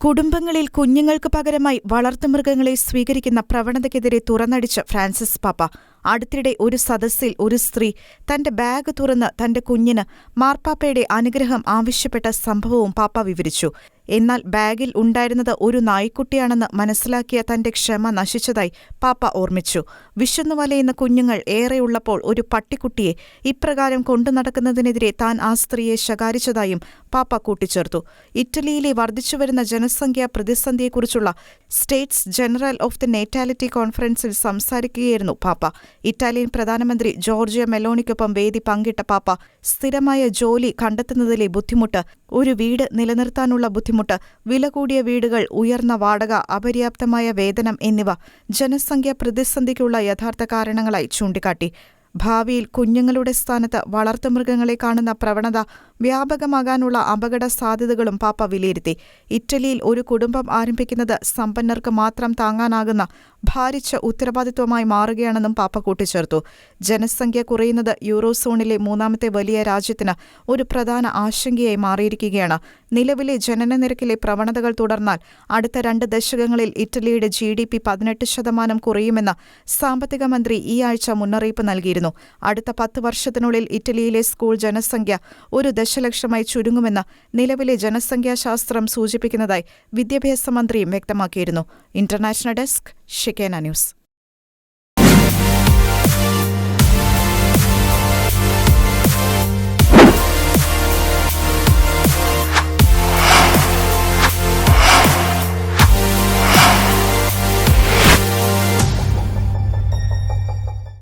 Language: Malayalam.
കുടുംബങ്ങളിൽ കുഞ്ഞുങ്ങൾക്ക് പകരമായി വളർത്തുമൃഗങ്ങളെ സ്വീകരിക്കുന്ന പ്രവണതയ്ക്കെതിരെ തുറന്നടിച്ച് ഫ്രാൻസിസ് പാപ്പ. അടുത്തിടെ ഒരു സദസ്സിൽ ഒരു സ്ത്രീ തന്റെ ബാഗ് തുറന്ന് തന്റെ കുഞ്ഞിന് മാർപ്പാപ്പയുടെ അനുഗ്രഹം ആവശ്യപ്പെട്ട സംഭവവും പാപ്പ വിവരിച്ചു. എന്നാൽ ബാഗിൽ ഉണ്ടായിരുന്നത് ഒരു നായ്ക്കുട്ടിയാണെന്ന് മനസ്സിലാക്കിയ തന്റെ ക്ഷമ നശിച്ചതായി പാപ്പ ഓർമ്മിച്ചു. വിശന്നു വലയുന്ന കുഞ്ഞുങ്ങൾ ഏറെയുള്ളപ്പോൾ ഒരു പട്ടിക്കുട്ടിയെ ഇപ്രകാരം കൊണ്ടു നടക്കുന്നതിനെതിരെ താൻ ആ സ്ത്രീയെ ശകാരിച്ചതായും പാപ്പ കൂട്ടിച്ചേർത്തു. ഇറ്റലിയിലെ വർദ്ധിച്ചുവരുന്ന ജനസംഖ്യാ പ്രതിസന്ധിയെക്കുറിച്ചുള്ള states general of the natality കോൺഫറൻസിൽ സംസാരിക്കുകയായിരുന്നു പാപ്പ. ഇറ്റാലിയൻ പ്രധാനമന്ത്രി ജോർജിയ മെലോണിക്കൊപ്പം വേദി പങ്കിട്ട പാപ്പ സ്ഥിരമായ ജോലി കണ്ടെത്തുന്നതിലെ ബുദ്ധിമുട്ട് ഒരു വീട് നിലനിർത്താനുള്ള ബുദ്ധിമുട്ട് വില കൂടിയ വീടുകൾ ഉയർന്ന വാടക അപര്യാപ്തമായ വേതനം എന്നിവ ജനസംഖ്യ പ്രതിസന്ധിക്കുള്ള യഥാർത്ഥ കാരണങ്ങളായി ചൂണ്ടിക്കാട്ടി. ഭാവിയിൽ കുഞ്ഞുങ്ങളുടെ സ്ഥാനത്ത് വളർത്തുമൃഗങ്ങളെ കാണുന്ന പ്രവണത വ്യാപകമാകാനുള്ള അപകട സാധ്യതകളും പാപ്പ വിലയിരുത്തി. ഇറ്റലിയിൽ ഒരു കുടുംബം ആരംഭിക്കുന്നത് സമ്പന്നർക്ക് മാത്രം താങ്ങാനാകുന്ന ഭാരിച്ച ഉത്തരവാദിത്വമായി മാറുകയാണെന്നും പാപ്പ കൂട്ടിച്ചേർത്തു. ജനസംഖ്യ കുറയുന്നത് യൂറോസോണിലെ മൂന്നാമത്തെ വലിയ രാജ്യത്തിന് ഒരു പ്രധാന ആശങ്കയായി മാറിയിരിക്കുകയാണ്. നിലവിലെ ജനന നിരക്കിലെ പ്രവണതകൾ തുടർന്നാൽ അടുത്ത രണ്ട് ദശകങ്ങളിൽ ഇറ്റലിയുടെ ജി ഡി പി പതിനെട്ട് ശതമാനം കുറയുമെന്ന് സാമ്പത്തിക മന്ത്രി ഈ ആഴ്ച മുന്നറിയിപ്പ് നൽകിയിരുന്നു. അടുത്ത പത്ത് വർഷത്തിനുള്ളിൽ ഇറ്റലിയിലെ സ്കൂൾ ജനസംഖ്യ ഒരു ദശലക്ഷമായി ചുരുങ്ങുമെന്ന് നിലവിലെ ജനസംഖ്യാശാസ്ത്രം സൂചിപ്പിക്കുന്നതായി വിദ്യാഭ്യാസ മന്ത്രിയും വ്യക്തമാക്കിയിരുന്നു. ഇന്റർനാഷണൽ ഡെസ്ക് ഷിക്കേന ന്യൂസ്.